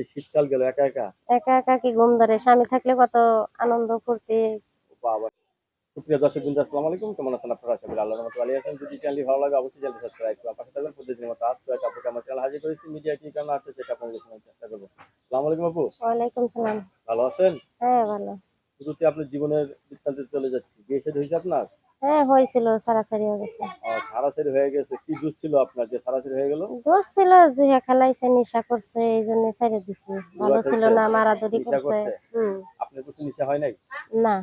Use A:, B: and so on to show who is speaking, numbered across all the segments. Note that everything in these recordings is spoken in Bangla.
A: যে শীতকাল গেল একা একা?
B: একা একা কি ঘুম ধরে? স্বামী থাকলে কত আনন্দ ফুর্তি।
A: বাবা। সুপ্রিয় দর্শক বিন্দু আসসালামু আলাইকুম। কেমন আছেন আপনারা? আশা করি আল্লাহর মতো ভালো আছেন। যদি চ্যানেলটি ভালো লাগে অবশ্যই চ্যানেলটি সাবস্ক্রাইব করুন পাশে থাকবেন। প্রতিদিনের মতো আজকে একটা আপনাকে আমার চ্যানেল হাজির করেছি। মিডিয়া কি কেন আসছে সেটা আপনাদের শোনার চেষ্টা করব। আসসালামু আলাইকুম আপু।
B: ওয়ালাইকুম সালাম।
A: ভালো আছেন?
B: হ্যাঁ ভালো।
A: শুরুতে আপনার জীবনের বৃত্তান্তে চলে যাচ্ছি। বিয়ে শাদী হয়েছে আপনার?
B: হ্যাঁ হয়েছিল সারাসারি হয়ে গেছে।
A: সারাসারি হয়ে গেছে। কি ছিল আপনার যে সারাসারি হয়ে গেল?
B: দোষ ছিল জুয়া খেলাইছে নেশা করছে এই জন্য ছেড়ে দিছি। ভালো ছিল না মারাদুরি
A: নেশা
B: করছে।
A: করছে?
B: হুম।
A: আপনার কিছু নিশা হয় নাই?
B: না।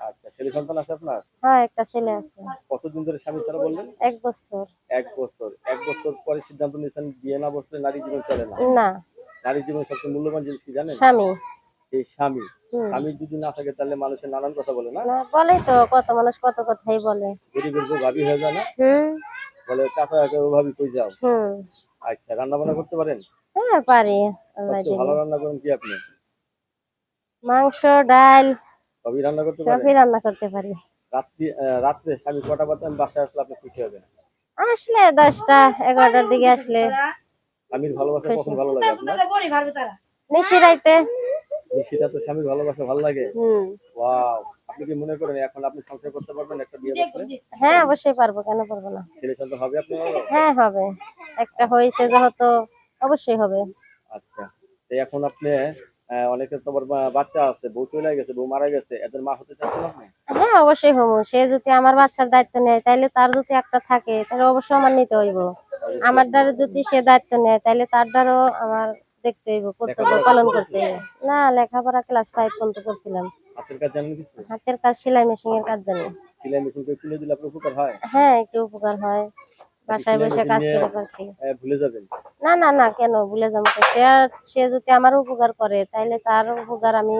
A: আচ্ছা ছেলে সন্তান আছে আপনার?
B: হ্যাঁ একটা ছেলে আছে।
A: কতদিন ধরে স্বামী ছাড়া বললেন?
B: এক বছর।
A: এক বছর। এক বছর পরে সিদ্ধান্ত নিয়েছেন বিয়ে না বসলে নারী জীবন চলে না?
B: না।
A: নারী জীবন সবচেয়ে মূল্যবান জিনিস কি জানেন?
B: স্বামী।
A: এই স্বামী। স্বামী যদি না থাকে তাহলে মানুষের নানান কথা বলে না?
B: বলেই তো কত মানুষ কত কথাই বলে।
A: গরিবের বউ ভাবি হয়ে যায় না?
B: হুম।
A: বলে চাচা ভাবি কই যাও? আচ্ছা রান্না বান্না করতে পারেন?
B: হ্যাঁ পারি। দিলে।
A: ভালো রান্না করেন কি আপনি?
B: মাংস ডাল
A: সবই রান্না করতে পারেন?
B: সবই রান্না করতে পারি।
A: রাত্রি রাত্রে স্বামী কটা বাজে? বাসায় আসলে আপনি খুশি হবেন।
B: আসলে দশটা এগারোটার দিকে আসলে
A: স্বামীর ভালোবাসা কখন ভালো লাগে আপনার?
B: নিশি রাইতে।
A: সেটা তো স্বামীর ভালোবাসা ভালো লাগে? ওয়াও। আপনি কি মনে করেন এখন আপনি সংসার করতে পারবেন একটা বিয়ে করলে
B: হ্যাঁ অবশ্যই পারব কেন পারব না?
A: ছেলে সন্তান হবে আপনার
B: হ্যাঁ হবে। একটা হয়েছে যেহেতু অবশ্যই হবে।
A: আচ্ছা। তো এখন আপনি অনেকের তো বাচ্চা আছে বউ চলে গেছে বউ মারা গেছে এদের মা হতে চাচ্ছেন আপনি?
B: হ্যাঁ অবশ্যই হব। সে যদি আমার বাচ্চার দায়িত্ব নেয় তাহলে তার যদি একটা থাকে তাহলে অবশ্যই আমার নিতে হইব। আমার দ্বারা যদি সে দায়িত্ব নেয় তাহলে তার দ্বারাও আমার দেখতে হইব কর্তব্য পালন করতে হইব। না লেখাপড়া ক্লাস ফাইভ পর্যন্ত করছিলাম।
A: হাতের কাজ জানেন কিছু?
B: হাতের কাজ সেলাই মেশিন এর কাজ জানি।
A: সেলাই মেশিন করে কিনে দিলে আপনার উপকার হয়?
B: হ্যাঁ একটু উপকার হয়। বাসায় বসে কাজ করে পারছি।
A: ভুলে যাবেন?
B: না না না কেন ভুলে যাব? সে সে যদি আমার উপকার করে তাইলে তার উপকার আমি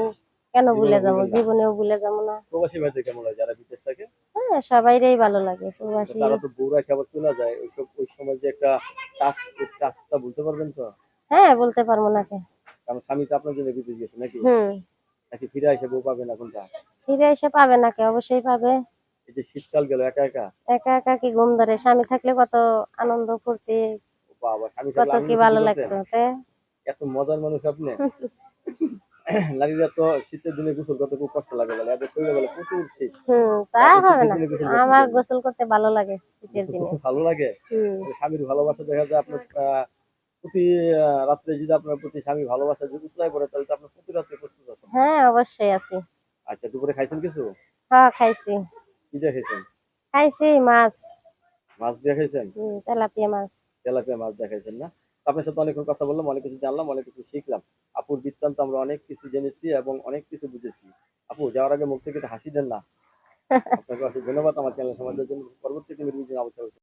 B: কেন ভুলে যাব? জীবনেও ভুলে যাব না।
A: প্রবাসী ভাইদের কেমন লাগে যারা বিদেশ থাকে?
B: হ্যাঁ সবাইরই ভালো লাগে। প্রবাসী
A: তারা তো বউরা খাবার চলে যায়। ওইসব ওই সময় যে একটা টাচটা বলতে পারবেন তো?
B: হ্যাঁ বলতে পারব না কে
A: কারণ স্বামী তো আপনার জন্য বিদেশ গেছে নাকি?
B: হুম।
A: নাকি ফিরে এসে বউ পাবে না এখনটা
B: ফিরে এসে পাবে না কে অবশ্যই পাবে।
A: এই যে শীতকাল গেল একা একা?
B: একা একা কি ঘুম ধরে? স্বামী থাকলে কত আনন্দ ফুর্তি
A: বাবা স্বামী
B: কত কি ভালো? লাগতো?
A: এত মজার মানুষ আপনি। নারীরা তো শীতের দিনে গোসল করতে খুব কষ্ট লাগে বলে এদের শরীরে বলে প্রচুর শীত।
B: হুম তা হবে না।
A: দিনে গোসল করতে
B: আমার গোসল করতে ভালো লাগে শীতের দিনে।
A: ভালো লাগে? স্বামীর ভালোবাসা দেখা যায় আপনার প্রতি রাত্রে যদি আপনার প্রতি স্বামী ভালোবাসা যদি উতলাই পড়ে তাহলে তো আপনার প্রতি রাত্রে প্রস্তুত আছেন।
B: হ্যাঁ অবশ্যই আছি।
A: আচ্ছা দুপুরে খাইছেন কিছু?
B: হ্যাঁ খাইছি।
A: কি দিয়ে খাইছেন?
B: খাইছি মাছ।
A: মাছ দিয়ে খাইছেন?
B: তেলাপিয়া মাছ।
A: তেলাপিয়া মাছ দিয়ে খাইছেন না? আপনার সাথে অনেকক্ষণ কথা বললাম অনেক কিছু জানলাম অনেক কিছু শিখলাম। আপুর বৃত্তান্ত আমরা অনেক কিছু জেনেছি এবং অনেক কিছু বুঝেছি। আপু যাওয়ার আগে মুখ থেকে হাসি দেন না। আপনাকে ধন্যবাদ। আমার চ্যানেল সমাজের জন্য পরবর্তী